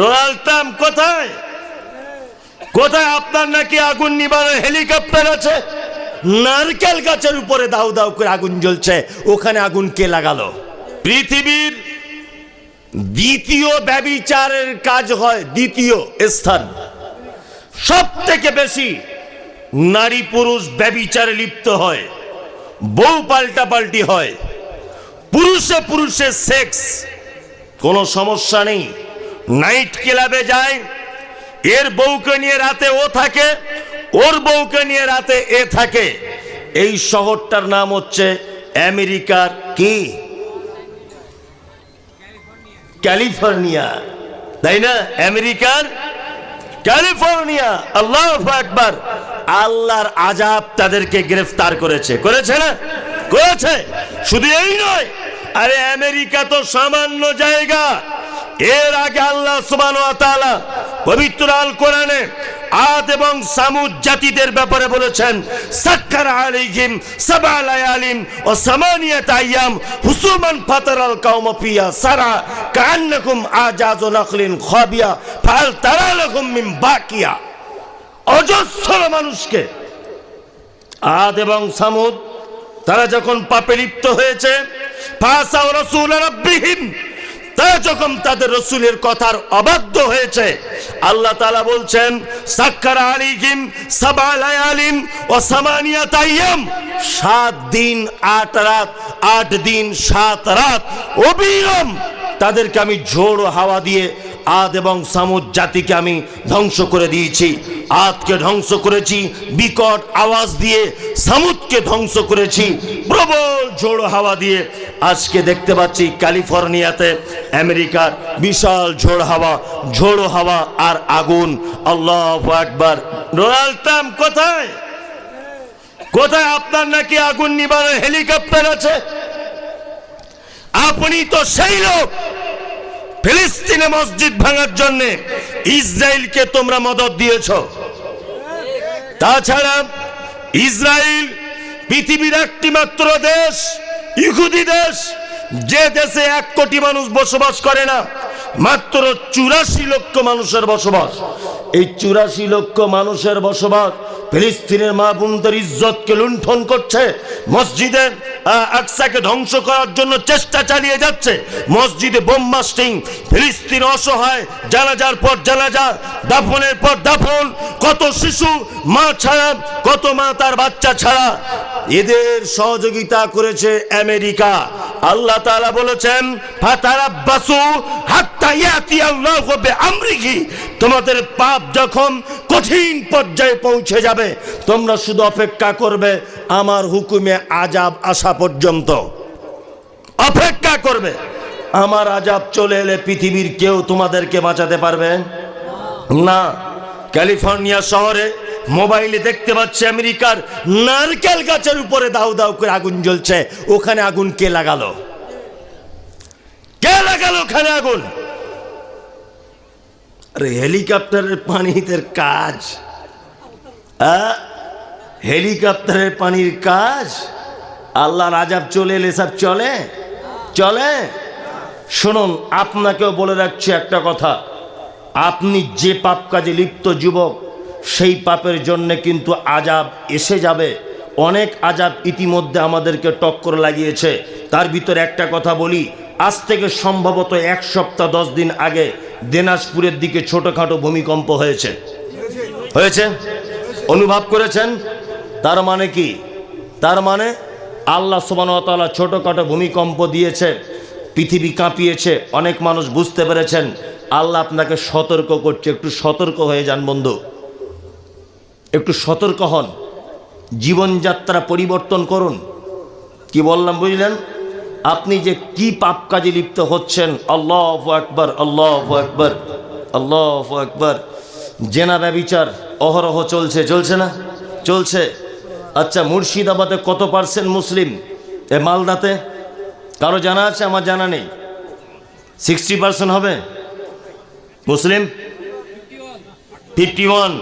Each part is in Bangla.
ডোনাল্ড ট্রাম্প কোথায়? কোথায় আপনার নাকি আগুন নিবারের হেলিকপ্টার আছে? নারকেল গাছের উপরে দাউ দাউ করে আগুন জ্বলছে। ওখানে আগুন কে লাগালো? পৃথিবীর দ্বিতীয় ব্যবিচারের কাজ হয় দ্বিতীয় স্থান। সব থেকে বেশি নারী পুরুষ ব্যবিচারে লিপ্ত হয়। বউ পাল্টা পাল্টি হয়। পুরুষে পুরুষে সেক্স। কোনো সমস্যা নেই। নাইট ক্লাবে যায়, এর বউকে নিয়ে রাতে ও থাকে, ওর বউকে নিয়ে রাতে এ থাকে। এই শহরটার নাম হচ্ছে আমেরিকার কি? ক্যালিফোর্নিয়া। তাই না? আমেরিকার ক্যালিফোর্নিয়া। আল্লাহ একবার আল্লাহর আজাব তাদেরকে গ্রেফতার করেছে। করেছে না? করেছে। শুধু এই নয়, আরে আমেরিকা তো সামান্য জায়গা। এর আগে আল্লাহ সুবান পবিত্র আল কোরআনে আদ এবং সামুদ জাতিদের ব্যাপারে বলেছেন, সাক্কার আলাইহিম সাবা লায়ালিম ও সামানিয়াত আইয়াম হুসুমান ফাতারাল ফিয়া সারা কান্নাকুম আজাজু নাখলিন খাবিয়া, ফাল তারা লাকুম মিন বাকিয়া। অজস্র মানুষকে আদ এবং সামুদ, তারা যখন পাপে লিপ্ত হয়েছে ফাসাও রাসূল রাব্বিহিম তারা যখন তাদের রসুলের কথার অবাধ্য হয়েছে, আল্লাহ তালা বলছেন, সাক্কার আলিহিম সাবালায়ালিম ও সামানিয়া তাইয়াম। সাত দিন, আট রাত, আট দিন, সাত রাত অবিরম তাদেরকে আমি ঝোড়ো হাওয়া দিয়ে আদ এবং সামুদ জাতিকে আমি ধ্বংস করে দিয়েছি। আদকে ধ্বংস করেছি, বিকট আওয়াজ দিয়ে সামুদকে ধ্বংস করেছি, প্রবল ঝোড়ো হাওয়া দিয়ে আজকে দেখতে পাচ্ছি ক্যালিফোর্নিয়াতে আমেরিকার বিশাল ঝোড় হাওয়া, ঝোড়ো হাওয়া আর আগুন। আল্লাহ একবার ডোনাল্ড ট্রাম্প কোথায়? কোথায় আপনার নাকি আগুন নিবারের হেলিকপ্টার আছে? আপনি তো সেই লোক। ফিলিস্তিনে মসজিদ ভাঙার জন্য ইসরায়েলকে তোমরা মদত দিয়েছ। তাছাড়া ইসরায়েল পৃথিবীর একটি মাত্র দেশ। ইহুদি দেশ, যে দেশে এক কোটি মানুষ বসবাস করে না, মাত্র চুরাশি লক্ষ মানুষের বসবাস। এই চুরাশি লক্ষ মানুষের বসবাস ফিলিস্তিনের মা বোনদের ইজ্জতকে লুণ্ঠন করছে, মসজিদে আকসাকে ধ্বংস করার জন্য চেষ্টা চালিয়ে যাচ্ছে, মসজিদে বোম মাস্টিং ফিলিস্তিন অসহায়, জানাজার পর জানাজা, দাফনের পর দাফন, কত শিশু, মা ছাড়া, কত মা তার বাচ্চা ছাড়া এদের সহযোগিতা করেছে আমেরিকা। আল্লাহ তাআলা বলেছেন তোমাদের পাপ যখন কঠিন পর্যায়ে পৌঁছে যাবে, তোমরা শুধু অপেক্ষা করবে আমার হুকুমে আজাব আসা পর্যন্ত। অপেক্ষা করবে, আমার আজাব চলে এলে পৃথিবীর কেউ তোমাদেরকে বাঁচাতে পারবে? না। ক্যালিফোর্নিয়া শহরে মোবাইলে দেখতে পাচ্ছে আমেরিকার নারকেল গাছের উপরে দাউ দাউ করে আগুন জ্বলছে। ওখানে আগুন কে লাগালো? কে লাগালো ওখানে আগুন? আরে হেলিকপ্টারের পানিতে কাজ? হেলিকপ্টারের পানির কাজ? আল্লাহর আজাব চলে এলে সব চলে? চলে? শুনুন, আপনাকেও বলে রাখছি একটা কথা। আপনি যে পাপ কাজে লিপ্ত যুবক সেই পাপের জন্যে কিন্তু আজাব এসে যাবে। অনেক আজাব ইতিমধ্যে আমাদেরকে টক্কর লাগিয়েছে। তার ভিতরে একটা কথা বলি, আজ থেকে সম্ভবত এক সপ্তাহ দশ দিন আগে দিনাজপুরের দিকে ছোটোখাটো ভূমিকম্প হয়েছে। হয়েছে? অনুভব করেছেন? তার মানে কি? তার মানে আল্লাহ সুবানতালা ছোটোখাটো ভূমিকম্প দিয়েছে, পৃথিবী কাঁপিয়েছে, অনেক মানুষ বুঝতে পেরেছেন। আল্লাহ আপনাকে সতর্ক করছে, একটু সতর্ক হয়ে যান বন্ধু। একটু সতর্ক হন। জীবনযাত্রা পরিবর্তন করুন। কি বললাম বুঝলেন? আপনি যে কি পাপ কাজে লিপ্ত হচ্ছেন, আল্লাহ আকবর আল্লাহ আকবর আল্লাহ আকবর। জেনা ব্যবিচার অহরহ চলছে চলছে না? চলছে। আচ্ছা মুর্শিদাবাদে কত পার্সেন্ট মুসলিম? এ মালদাতে? কারও জানা আছে? আমার জানা নেই। সিক্সটি পার্সেন্ট হবে? মুসলিম? Fifty one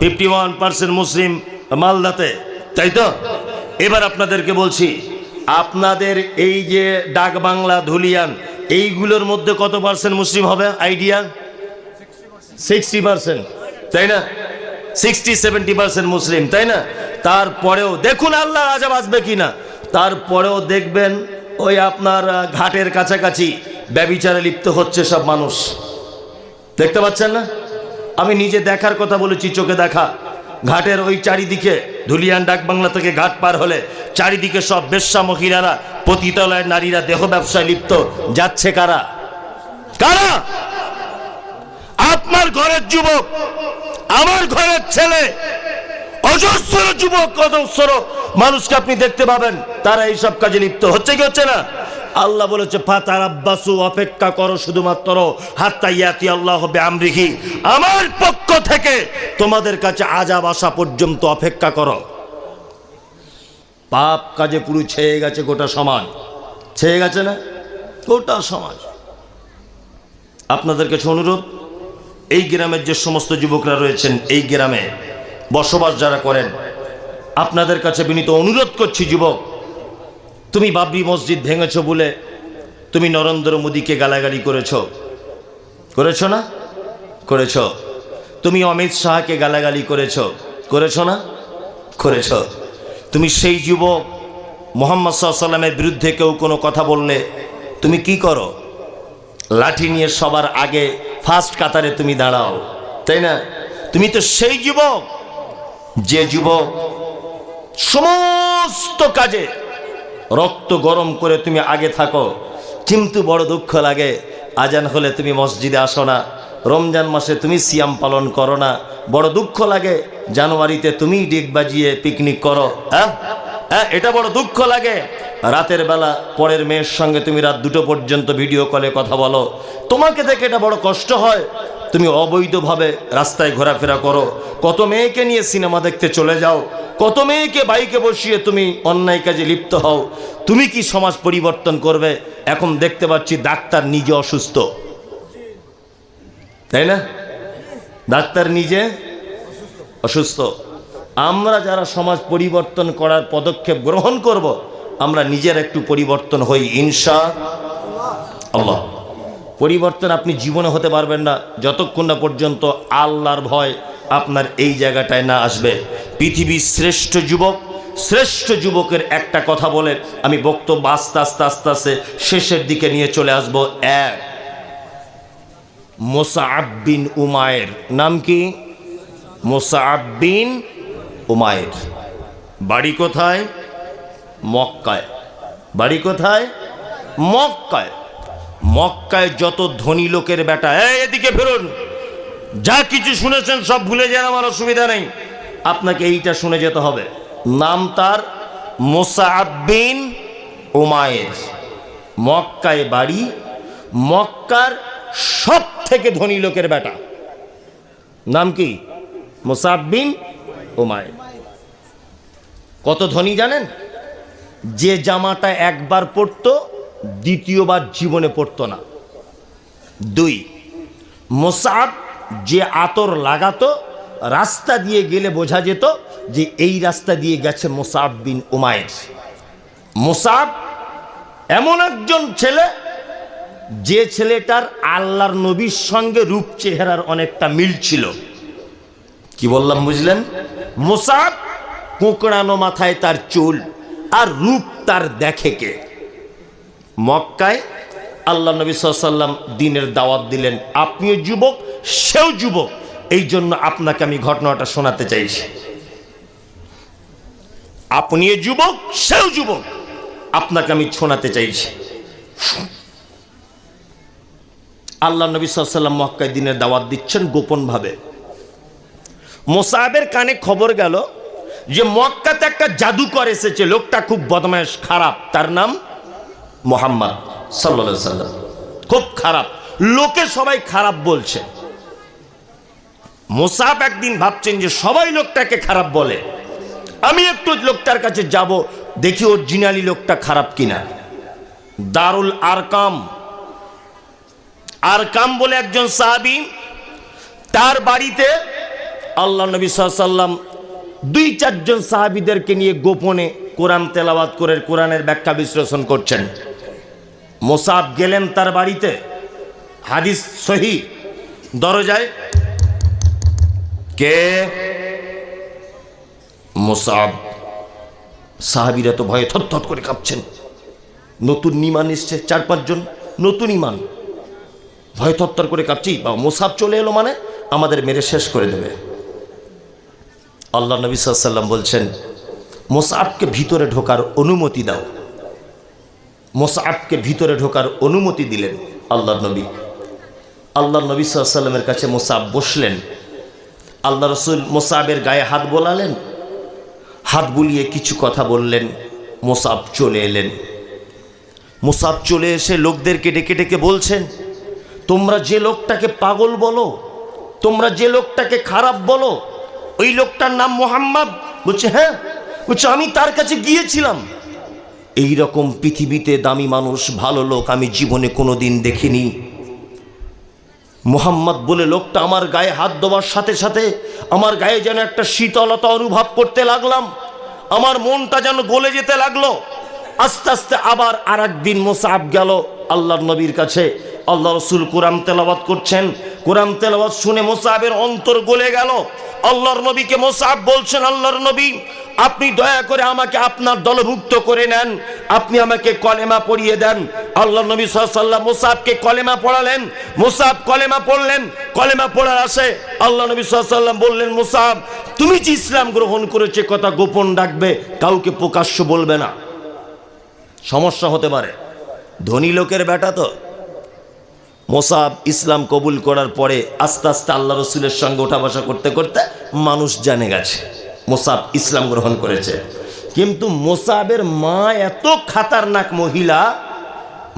fifty one percent মুসলিম মালদাতে, তাই তো? এবার আপনাদেরকে বলছি, আপনাদের এই যে ডাক বাংলা ধুলিয়ান, এইগুলোর মধ্যে কত পার্সেন্ট মুসলিম হবে? আইডিয়া সিক্সটি পার্সেন্ট তাই না? সিক্সটি সেভেন্টি পার্সেন্ট মুসলিম, তাই না? তারপরেও দেখুন আল্লাহ আজাব আসবে কি না তারপরেও দেখবেন ওই আপনার ঘাটের কাছাকাছি ব্যবিচারে লিপ্ত হচ্ছে সব মানুষ। দেখতে পাচ্ছেন না? আমি নিজে দেখার কথা বলেছি, চোখে দেখা। ঘাটের ওই চারিদিকে, ধুলিয়ান ডাক বাংলা থেকে ঘাট পার হলে চারিদিকে সব বেশ্যা মহিলারা পতিতালয়ের নারীরা, দেহ ব্যবসায় লিপ্ত। যাচ্ছে কারা? কারা? আপনার ঘরের যুবক, আমার ঘরের ছেলে, অজস্র যুবক, অজস্র। মানুষকে আপনি দেখতে পাবেন, তারা এইসব কাজে লিপ্ত। হচ্ছে কি হচ্ছে না? আল্লাহ বলেছে ফাতার আব্বাসু অপেক্ষা করো শুধুমাত্র, হাত্তা ইয়াতি আল্লাহ হবে আমরিহি আমার পক্ষ থেকে তোমাদের কাছে আজাব আসা পর্যন্ত অপেক্ষা করো। পাপ কাজে পুরো ছেয়ে গেছে গোটা সমাজ। ছেয়ে গেছে না? গোটা সমাজ। আপনাদের কাছে অনুরোধ, এই গ্রামের যে সমস্ত যুবকরা রয়েছেন, এই গ্রামে বসবাস যারা করেন, আপনাদের কাছে বিনীত অনুরোধ করছি যুবক তুমি বাবরি মসজিদ ভেঙেছ বলে তুমি নরেন্দ্র মোদীকে গালাগালি করেছ। করেছ না? করেছ। তুমি অমিত শাহকে গালাগালি করেছ। করেছ না? করেছ। তুমি সেই যুবক মোহাম্মদ সাল্লামের বিরুদ্ধে কেউ কোনো কথা বললে তুমি কি করো? লাঠি নিয়ে সবার আগে ফার্স্ট কাতারে তুমি দাঁড়াও, তাই না? তুমি তো সেই যুবক যে যুবক সমস্ত কাজে রক্ত গরম করে তুমি আগে থাকো। কিন্তু বড় দুঃখ লাগে, আজান হলে তুমি মসজিদে আসো না। রমজান মাসে তুমি সিয়াম পালন করো না। বড় দুঃখ লাগে, জানুয়ারিতে তুমি ডিগ বাজিয়ে পিকনিক করো। হ্যাঁ? হ্যাঁ এটা বড় দুঃখ লাগে। রাতের বেলা পরের মেয়ের সঙ্গে তুমি রাত দুটো পর্যন্ত ভিডিও কলে কথা বলো। তোমাকে দেখে এটা বড় কষ্ট হয়। তুমি অবৈধভাবে রাস্তায় ঘোরাফেরা করো। কত মেয়েকে নিয়ে সিনেমা দেখতে চলে যাও। কত মেয়েকে বাইকে বসিয়ে তুমি অন্যায় কাজে লিপ্ত হও। তুমি কি সমাজ পরিবর্তন করবে? এখন দেখতে পাচ্ছি ডাক্তার নিজে অসুস্থ। তাই না? ডাক্তার নিজে অসুস্থ। আমরা যারা সমাজ পরিবর্তন করার পদক্ষেপ গ্রহণ করব, আমরা নিজের একটু পরিবর্তন হই, ইনশা আল্লাহ। পরিবর্তন আপনি জীবনে হতে পারবেন না। যতক্ষণ না পর্যন্ত আল্লাহর ভয় আপনার এই জায়গাটায় না আসবে। পৃথিবীর শ্রেষ্ঠ যুবক, শ্রেষ্ঠ যুবকের একটা কথা বলে, আমি বক্তব্য আস্তে আস্তে আস্তে আস্তে শেষের দিকে নিয়ে চলে আসব। এক মোসাআবিন উমায়ের নাম কি? মোসাআবিন উমায়ের। বাড়ি কোথায়? মক্কায়। বাড়ি কোথায়? মক্কায়। মক্কায় যত ধনী লোকের বেটা এদিকে ফেরুন। যা কিছু শুনেছেন সব ভুলে যান, আমার অসুবিধা নেই। আপনাকে এইটা শুনে যেতে হবে। নাম তার মোসাআবিন ওমায়ের মক্কায় বাড়ি, মক্কার সব থেকে ধনী লোকের বেটা। নাম কি? মোসাব্বিন ওমায়ের কত ধনী জানেন? যে জামাটা একবার পরতো দ্বিতীয়বার জীবনে পড়তো না। দুই মোসাব যে আতর লাগাতো, রাস্তা দিয়ে গেলে বোঝা যেত যে এই রাস্তা দিয়ে গেছে মোসাব বিন উমায়ের মোসাব এমন একজন ছেলে, যে ছেলেটার আল্লাহর নবীর সঙ্গে রূপ চেহারার অনেকটা মিল ছিল। কি বললাম বুঝলেন? মোসাব কোঁকড়ানো মাথায় তার চুল আর রূপ তার দেখে কে? মক্কায় আল্লাহ নবী সাল্লাম দিনের দাওয়াত দিলেন। আপনিও যুবক, সেও যুবক। এই জন্য আপনাকে আমি ঘটনাটা শোনাতে চাইছি। আপনিও যুবক, সেও যুবক। আপনাকে আমি শোনাতে চাইছি। আল্লাহ নবী সাল্লাম মক্কায় দিনের দাওয়াত দিচ্ছেন গোপনভাবে। মোসাহেবের কানে খবর গেল যে মক্কাতে একটা জাদুকর এসেছে। লোকটা খুব বদমায়েশ, খারাপ। তার নাম মোহাম্মদ সাল্লা সাল্লাম খুব খারাপ। লোকে সবাই খারাপ বলছে। মোসাব একদিন ভাবছেন যে সবাই লোকটাকে খারাপ বলে। আমি একটু লোকটার কাছে যাব, দেখি অরিজিনালি লোকটা খারাপ কিনা। দারুল আরকাম। আরকাম বলে একজন সাহাবি, তার বাড়িতে আল্লাহ নবী সাল্লাম দুই, চারজন সাহাবিদেরকে নিয়ে গোপনে কোরআন তেলাওয়াত করে কোরআনের ব্যাখ্যা বিশ্লেষণ করছেন। মোসাব গেলেন তার বাড়িতে। হাদিস সহি। দরজায়। কে? মোসাব। সাহাবিরা তো ভয়ে থরথর করে কাঁপছেন। নতুন ইমান এসছে, চার পাঁচজন নতুন ইমান। ভয় থরথর করে কাঁপছি। বা মোসাব চলে এলো মানে আমাদের মেরে শেষ করে দেবে। আল্লাহ নবী সাল্লাম বলছেন, মোসাবকে ভিতরে ঢোকার অনুমতি দাও। মোসাবকে ভিতরে ঢোকার অনুমতি দিলেন আল্লাহ নবী। আল্লাহ নবী সাল্লামের কাছে মোসাব বসলেন। আল্লাহ রসুল মোসাবের গায়ে হাত বোলালেন, হাত বুলিয়ে কিছু কথা বললেন, মোসাব চলে এলেন। মোসাব চলে এসে লোকদেরকে ডেকে ডেকে বলছেন, তোমরা যে লোকটাকে পাগল বলো, তোমরা যে লোকটাকে খারাপ বলো, ওই লোকটার নাম মোহাম্মদ। বলছে হ্যাঁ। বলছে, আমি তার কাছে গিয়েছিলাম। এই রকম পৃথিবীতে দামি মানুষ, ভালো লোক আমি জীবনে কোনো দিন দেখিনি। মোহাম্মদ বলে, লোকটা আমার গায়ে হাত দেওয়ার সাথে সাথে আমার গায়ে যেন একটা শীতলতা অনুভব করতে লাগলাম। আমার মনটা যেন গলে যেতে লাগল। আস্তে আস্তে আবার আর একদিন মোসাব গেল আল্লাহ নবীর কাছে। আল্লাহ রসুল কোরআন তেলাওয়াত করছেন। কোরআন তেলাওয়াত শুনে মোসাবের অন্তর গলে গেল। আল্লাহর নবীকে মোসাব বলছেন, আল্লাহর নবী, আপনি দয়া করে আমাকে আপনার দলভুক্ত করে নেন। আপনি আমাকে কলেমা পড়িয়ে দেন। আল্লাহ নবী সাল্লাম মোসাবকে কলেমা পড়ালেন। মোসাব কলেমা পড়লেন। কলেমা পড়ার আসে আল্লাহ নবী সাল্লাম বললেন, মোসাব, তুমি যে ইসলাম গ্রহণ করেছে কথা গোপন ডাকবে কাউকে প্রকাশ্য বলবে না। সমস্যা হতে পারে। ধনী লোকের বেটা তো। মোসাব ইসলাম কবুল করার পরে আস্তে আস্তে আল্লাহ রসুলের সঙ্গে ওঠা বসা করতে করতে মানুষ জানে গেছে, মোসাব ইসলাম গ্রহণ করেছে। কিন্তু মোসাবের মা এত খাতারনাক মহিলা,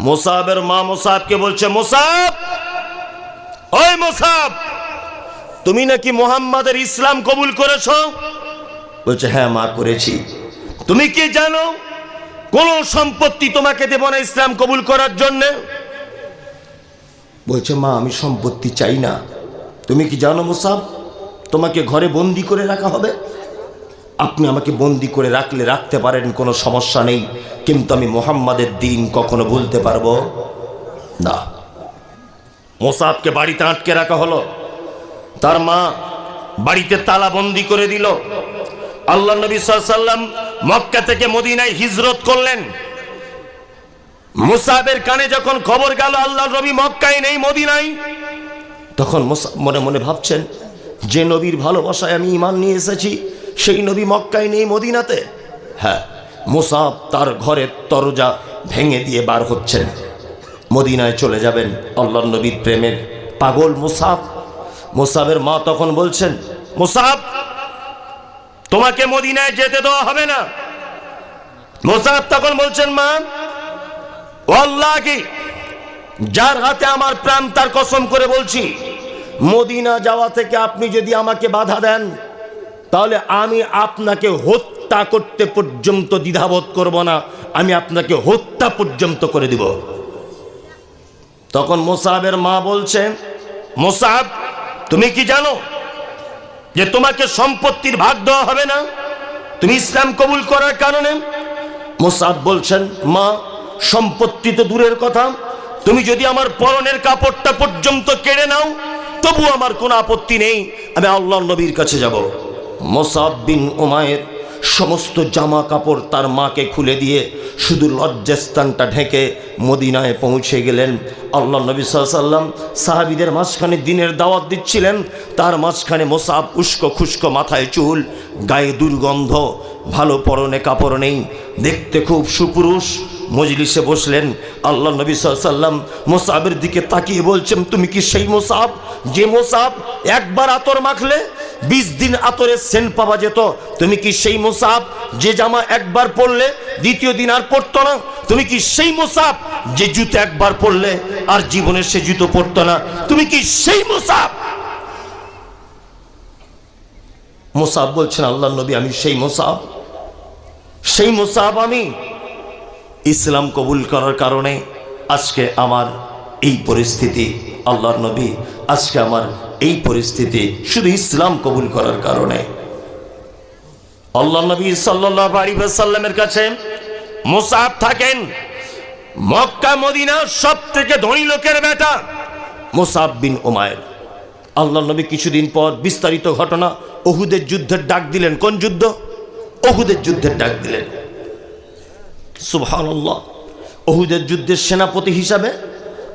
মোসাবের মা মোসাবকে বলছে, মোসাব, ওই মোসাব, তুমি নাকি মোহাম্মদের ইসলাম কবুল করেছ? বলছে হ্যাঁ মা, করেছি। তুমি কি জানো, কোন সম্পত্তি তোমাকে দেব না ইসলাম কবুল করার জন্যে? বলছে, মা, আমি সম্পত্তি চাই না। তুমি কি জানো মোসাব, তোমাকে ঘরে বন্দি করে রাখা হবে? আপনি আমাকে বন্দি করে রাখলে রাখতে পারেন, কোনো সমস্যা নেই। কিন্তু আমি মোহাম্মদের দিন কখনো ভুলতে পারব না। মোসাবকে বাড়িতে আটকে রাখা হলো। তার মা বাড়িতে তালা বন্দি করে দিল। আল্লাহ নবী সাল্লাম মক্কা থেকে মদিনায় হিজরত করলেন। মুসাবের কানে যখন খবর গেল আল্লাহ নবী মক্কায় নেই, মদিনায়, তখন মনে মনে ভাবছেন, যে নবীর ভালোবাসায় আমি ইমান নিয়ে এসেছি, সেই নবী মক্কায় নেই, মদিনাতে। হ্যাঁ মুসাব তার ঘরের দরজা ভেঙে দিয়ে বার হচ্ছেন। মদিনায় চলে যাবেন আল্লাহ নবীর প্রেমের পাগল মুসাব। মুসাবের মা তখন বলছেন, মুসাব, তোমাকে মদিনায় যেতে দেওয়া হবে না। মুসাব তখন বলছেন, মা যার হাতে আমার প্রাণ, তার কসম করে বলছি, মদিনা যাওয়া থেকে আপনি যদি আমাকে বাধা দেন, তাহলে আমি আপনাকে হত্যা করতে পর্যন্ত দ্বিধাবোধ করব না, আমি আপনাকে হত্যা পর্যন্ত করে দিব। তখন মোসাহের মা বলছেন মোসাব, তুমি কি জানো যে তোমাকে সম্পত্তির ভাগ দেওয়া হবে না? তুমি ইসলাম কবুল করার কারণে? মোসাব বলছেন, মা সম্পত্তি তো দূরের কথা। তুমি যদি আমার পরনের কাপড়টা পর্যন্ত কেড়ে নাও, তবু আমার কোনো আপত্তি নেই। আমি আল্লাহ নবীর কাছে যাব। মোসাব বিন ওমায়ের সমস্ত জামা কাপড় তার মাকে খুলে দিয়ে শুধু লজ্জাস্থানটা ঢেকে মদিনায় পৌঁছে গেলেন। আল্লাহ নবী সাল্লাম সাহাবিদের মাঝখানে দিনের দাওয়াত দিচ্ছিলেন। তার মাঝখানে মোসাব উস্কো খুস্কো মাথায় চুল, গায়ে দুর্গন্ধ, ভালো পরনে কাপড় নেই, দেখতে খুব সুপুরুষ। মজলিসে বসলেন, আল্লাহ নবী সাল্লাম মোসাবের দিকে তাকিয়ে বলছেন, তুমি কি সেই মোসাব? যে মোসাব একবার আতর মাখলে বিশ দিন আতরের সেন্ট পাওয়া যেত। তুমি কি সেই মোসাব? যে জামা একবার পরলে দ্বিতীয় দিন আর পরতো না। তুমি কি সেই মোসাব? যে জুতো একবার পরলে আর জীবনে সে জুতো পরতো না। তুমি কি সেই মোসাব? মোসাব বলছেন, আল্লাহ নবী, আমি সেই মোসাব। সেই মোসাব আমি ইসলাম কবুল করার কারণে আজকে আমার এই পরিস্থিতি, আল্লাহর নবী আজকে আমার এই পরিস্থিতি শুধু ইসলাম কবুল করার কারণে। আল্লাহ নবী সাল্লাহ কাছে মোসাব থাকেন, মক্কা, মদিনা সব থেকে ধনী লোকের বেটা মোসাব বিন ওমায়ের আল্লাহ নবী কিছুদিন পর বিস্তারিত ঘটনা ওহুদের যুদ্ধের ডাক দিলেন। কোন যুদ্ধ? ওহুদের যুদ্ধের ডাক দিলেন। সুবহানাল্লাহ। ওহুদের যুদ্ধের সেনাপতি হিসাবে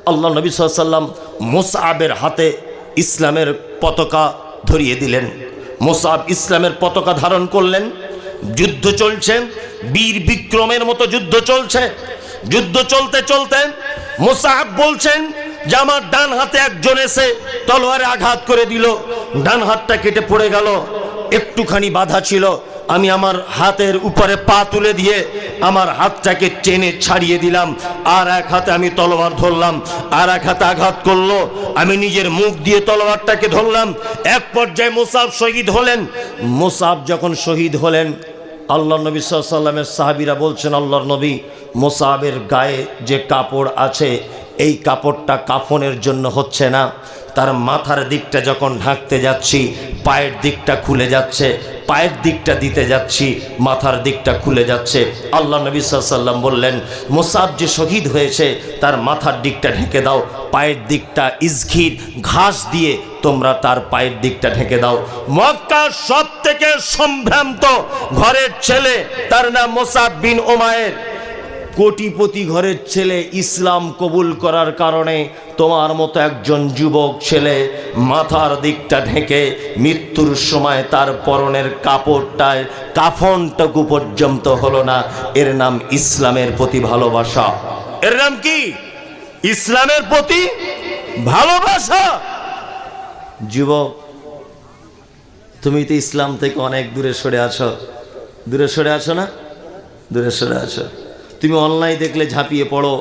আল্লাহ নবী সাল্লাম মোসাবের হাতে ইসলামের পতাকা ধরিয়ে দিলেন। মোসাব ইসলামের পতাকা ধারণ করলেন। যুদ্ধ চলছে, বীর বিক্রমের মতো যুদ্ধ চলছে। যুদ্ধ চলতে চলতে মোসাহাব বলছেন যে আমার ডান হাতে একজন এসে তলোয়ারে আঘাত করে দিল। ডান হাতটা কেটে পড়ে গেল। একটুখানি বাধা ছিল। আমি আমার হাতের উপরে পা তুলে দিয়ে আমার হাতটাকে টেনে ছাড়িয়ে দিলাম। আর এক হাতে আমি তলোয়ার ধরলাম, আর এক হাতে আঘাত করল। আমি নিজের মুখ দিয়ে তলোয়ারটাকে ধরলাম। এক পর্যায়ে মোসাব শহীদ হলেন। মোসাব যখন শহীদ হলেন আল্লাহ নবী সাল্লামের সাহাবিরা বলছেন, আল্লাহর নবী মোসাবের গায়ে যে কাপড় আছে, এই কাপড়টা কাফনের জন্য হচ্ছে না। তার মাথার দিকটা যখন ঢাকতে যাচ্ছি, পায়ের দিকটা খুলে যাচ্ছে, পায়ের দিকটা দিতে যাচ্ছি, মাথার দিকটা খুলে যাচ্ছে। আল্লাহ নবী সাল্লাম বললেন, মোসাব যে শহীদ হয়েছে, তার মাথার দিকটা ঢেকে দাও, পায়ের দিকটা ইসঘির ঘাস দিয়ে তোমরা তার পায়ের দিকটা ঢেকে দাও। মক্কার সব থেকে সম্ভ্রান্ত ঘরের ছেলে, তার নাম মোসাব বিন ওমায়ের কোটিপতি ঘরের ছেলে ইসলাম কবুল করার কারণে তোমার মতো একজন যুবক ছেলে মাথার দিকটা ঢেকে মৃত্যুর সময় তার পরনের কাপড়টায় কাফনটুকু পর্যন্ত হলো না। এর নাম ইসলামের প্রতি ভালোবাসা। এর নাম কি? ইসলামের প্রতি ভালোবাসা। যুবক, তুমি তো ইসলাম থেকে অনেক দূরে সরে আছো। দূরে সরে আছো না? দূরে সরে আছো। তুমি অনলাইন দেখলে ঝাঁপিয়ে পড়ো,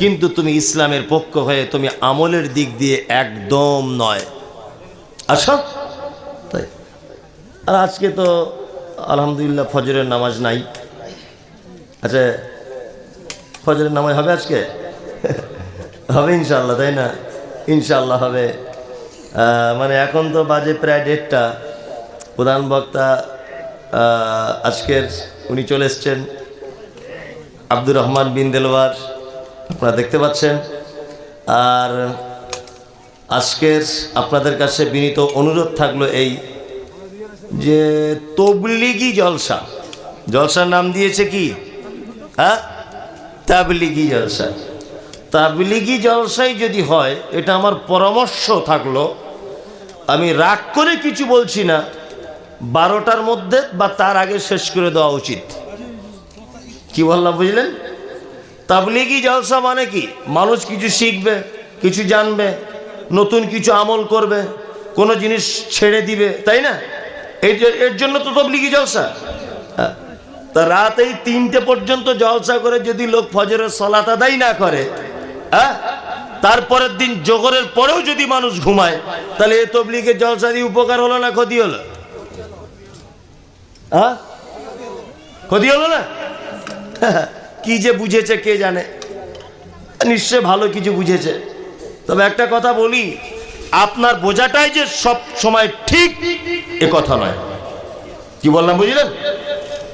কিন্তু তুমি ইসলামের পক্ষ হয়ে তুমি আমলের দিক দিয়ে একদম নয়। আসো তাই। আর আজকে তো আলহামদুলিল্লাহ ফজরের নামাজ নাই। আচ্ছা ফজরের নামাজ হবে আজকে? হবে ইনশাল্লাহ তাই না? ইনশাল্লাহ হবে। মানে এখন তো বাজে প্রায় ডেটটা প্রধান বক্তা আজকের উনি চলে এসছেন। আব্দুর রহমান বিন দেলওয়ার, আপনারা দেখতে পাচ্ছেন। আর আজকের আপনাদের কাছে বিনীত অনুরোধ থাকল এই যে তবলিগি জলসা। জলসার নাম দিয়েছে কি? হ্যাঁ? তাবলিগি জলসা। তাবলিগি জলসাই যদি হয়, এটা আমার পরামর্শ থাকল। আমি রাগ করে কিছু বলছি না। বারোটার মধ্যে বা তার আগে শেষ করে দেওয়া উচিত। কি বললাম, বুঝলেন? তাবলিগি জলসা মানে কি? মানুষ কিছু শিখবে, কিছু জানবে, নতুন কিছু আমল করবে, কোনো জিনিস ছেড়ে দিবে, তাই না? এর জন্য তো তবলিগি জলসা। হ্যাঁ। তা রাত এই তিনটে পর্যন্ত জলসা করে যদি লোক ফজরের সলাত আদায় না করে হ্যাঁ? তারপরের দিন জোগরের পরেও যদি মানুষ ঘুমায়, তাহলে এ তবলিগের জলসা দিয়ে উপকার হলো না ক্ষতি হলো? হ্যাঁ? ক্ষতি হলো না? কি যে বুঝেছে, কে জানে? নিশ্চয় ভালো কিছু বুঝেছে। তবে একটা কথা বলি, আপনার বোঝাটাই যে সব সময় ঠিক, এ কথা নয়। কি বললাম, বুঝলেন?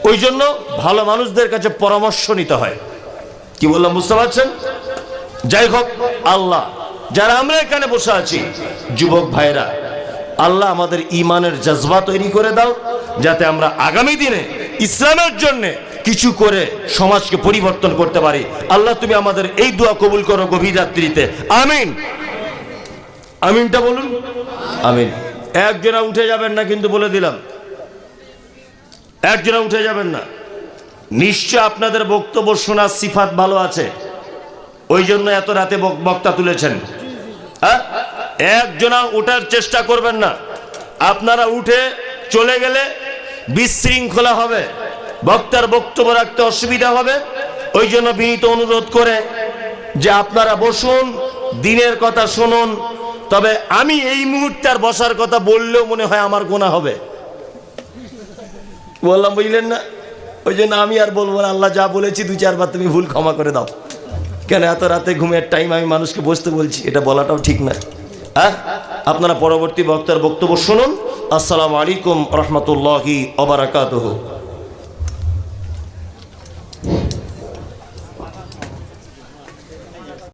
ওই জন্য ভালো মানুষদের কাছে পরামর্শ নিতে হয়। কি বললাম, বুঝতে পারছেন? যাই হোক, আল্লাহ, যারা আমরা এখানে বসে আছি, যুবক ভাইরা আল্লাহ আমাদের ইমানের জজবা তৈরি করে দাও, যাতে আমরা আগামী দিনে ইসলামের জন্য কিছু করে সমাজকে পরিবর্তন করতে পারি। আল্লাহ তুমি আমাদের এই দোয়া কবুল করো গভীর রাত্রিতে। আমিন। আমিনটা বলুন। আমিন। একজনা উঠে যাবেন না কিন্তু বলে দিলাম। একজনা উঠে যাবেন না। নিশ্চয় আপনাদের বক্তব্য শোনার সিফাত ভালো আছে। ওই জন্য এত রাতে বক্তা তুলেছেন। হ্যাঁ? একজনা ওঠার চেষ্টা করবেন না। আপনারা উঠে চলে গেলে বিশৃঙ্খলা হবে। বক্তার বক্তব্য রাখতে অসুবিধা হবে। ওই জন্য বিনীত অনুরোধ করে যে আপনারা বসুন, দিনের কথা শুনুন। তবে আমি এই মুহূর্তে আর বসার কথা বললেও মনে হয় আমার গোনা হবে। বললাম, বুঝলেন না? ওই জন্য আমি আর বলব না, আল্লাহ যা বলেছি দু চারবার তুমি ভুল ক্ষমা করে দাও। কেন এত রাতে ঘুমের টাইম আমি মানুষকে বসতে বলছি? এটা বলাটাও ঠিক না হ্যাঁ? আপনারা পরবর্তী বক্তার বক্তব্য শুনুন। আসসালামু আলাইকুম রহমতুল্লাহি অবরাকাতহ